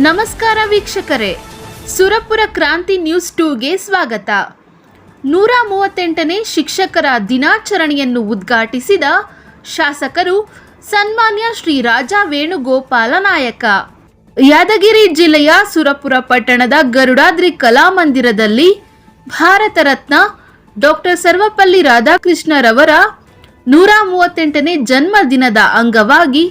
ನಮಸ್ಕಾರ ವೀಕ್ಷಕರೇ. ಸುರಪುರ ಕ್ರಾಂತಿ ನ್ಯೂಸ್ ಟೂಗೆ ಸ್ವಾಗತ. ನೂರ ಮೂವತ್ತೆಂಟನೇ ಶಿಕ್ಷಕರ ದಿನಾಚರಣೆಯನ್ನು ಉದ್ಘಾಟಿಸಿದ ಶಾಸಕರು ಸನ್ಮಾನ್ಯ ಶ್ರೀ ರಾಜ ವೇಣುಗೋಪಾಲ ನಾಯಕ. ಯಾದಗಿರಿ ಜಿಲ್ಲೆಯ ಸುರಪುರ ಪಟ್ಟಣದ ಗರುಡಾದ್ರಿ ಕಲಾಮಂದಿರದಲ್ಲಿ ಭಾರತ ರತ್ನ ಡಾಕ್ಟರ್ ಸರ್ವಪಲ್ಲಿ ರಾಧಾಕೃಷ್ಣರವರ ನೂರ ಮೂವತ್ತೆಂಟನೇ ಜನ್ಮದಿನದ ಅಂಗವಾಗಿ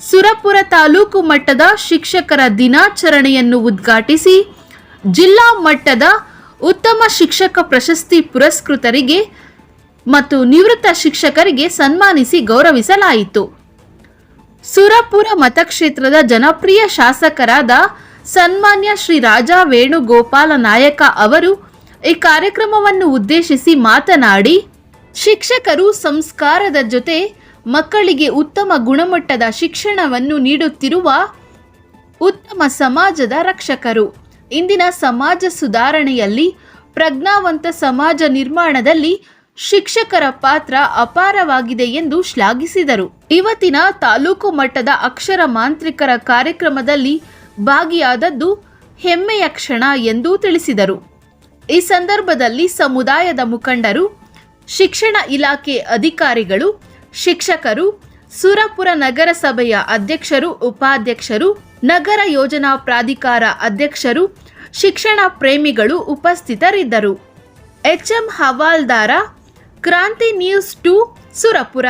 ಸುರಪುರ ತಾಲೂಕು ಮಟ್ಟದ ಶಿಕ್ಷಕರ ದಿನಾಚರಣೆಯನ್ನು ಉದ್ಘಾಟಿಸಿ ಜಿಲ್ಲಾ ಮಟ್ಟದ ಉತ್ತಮ ಶಿಕ್ಷಕ ಪ್ರಶಸ್ತಿ ಪುರಸ್ಕೃತರಿಗೆ ಮತ್ತು ನಿವೃತ್ತ ಶಿಕ್ಷಕರಿಗೆ ಸನ್ಮಾನಿಸಿ ಗೌರವಿಸಲಾಯಿತು. ಸುರಪುರ ಮತಕ್ಷೇತ್ರದ ಜನಪ್ರಿಯ ಶಾಸಕರಾದ ಸನ್ಮಾನ್ಯ ಶ್ರೀ ರಾಜಾ ವೇಣುಗೋಪಾಲ ನಾಯಕ ಅವರು ಈ ಕಾರ್ಯಕ್ರಮವನ್ನು ಉದ್ದೇಶಿಸಿ ಮಾತನಾಡಿ, ಶಿಕ್ಷಕರು ಸಂಸ್ಕಾರದ ಜೊತೆ ಮಕ್ಕಳಿಗೆ ಉತ್ತಮ ಗುಣಮಟ್ಟದ ಶಿಕ್ಷಣವನ್ನು ನೀಡುತ್ತಿರುವ ಉತ್ತಮ ಸಮಾಜದ ರಕ್ಷಕರು. ಇಂದಿನ ಸಮಾಜ ಸುಧಾರಣೆಯಲ್ಲಿ ಪ್ರಜ್ಞಾವಂತ ಸಮಾಜ ನಿರ್ಮಾಣದಲ್ಲಿ ಶಿಕ್ಷಕರ ಪಾತ್ರ ಅಪಾರವಾಗಿದೆ ಎಂದು ಶ್ಲಾಘಿಸಿದರು. ಇವತ್ತಿನ ತಾಲೂಕು ಮಟ್ಟದ ಅಕ್ಷರ ಮಾಂತ್ರಿಕರ ಕಾರ್ಯಕ್ರಮದಲ್ಲಿ ಭಾಗಿಯಾದದ್ದು ಹೆಮ್ಮೆಯ ಕ್ಷಣ ಎಂದು ತಿಳಿಸಿದರು. ಈ ಸಂದರ್ಭದಲ್ಲಿ ಸಮುದಾಯದ ಮುಖಂಡರು, ಶಿಕ್ಷಣ ಇಲಾಖೆ ಅಧಿಕಾರಿಗಳು ಶಿಕ್ಷಕರು, ಸುರಪುರ ನಗರಸಭೆಯ ಅಧ್ಯಕ್ಷರು, ಉಪಾಧ್ಯಕ್ಷರು, ನಗರ ಯೋಜನಾ ಪ್ರಾಧಿಕಾರ ಅಧ್ಯಕ್ಷರು, ಶಿಕ್ಷಣ ಪ್ರೇಮಿಗಳು ಉಪಸ್ಥಿತರಿದ್ದರು. ಎಚ್ಎಂ ಹವಾಲ್ದಾರ, ಕ್ರಾಂತಿ ನ್ಯೂಸ್ ಟು ಸುರಪುರ.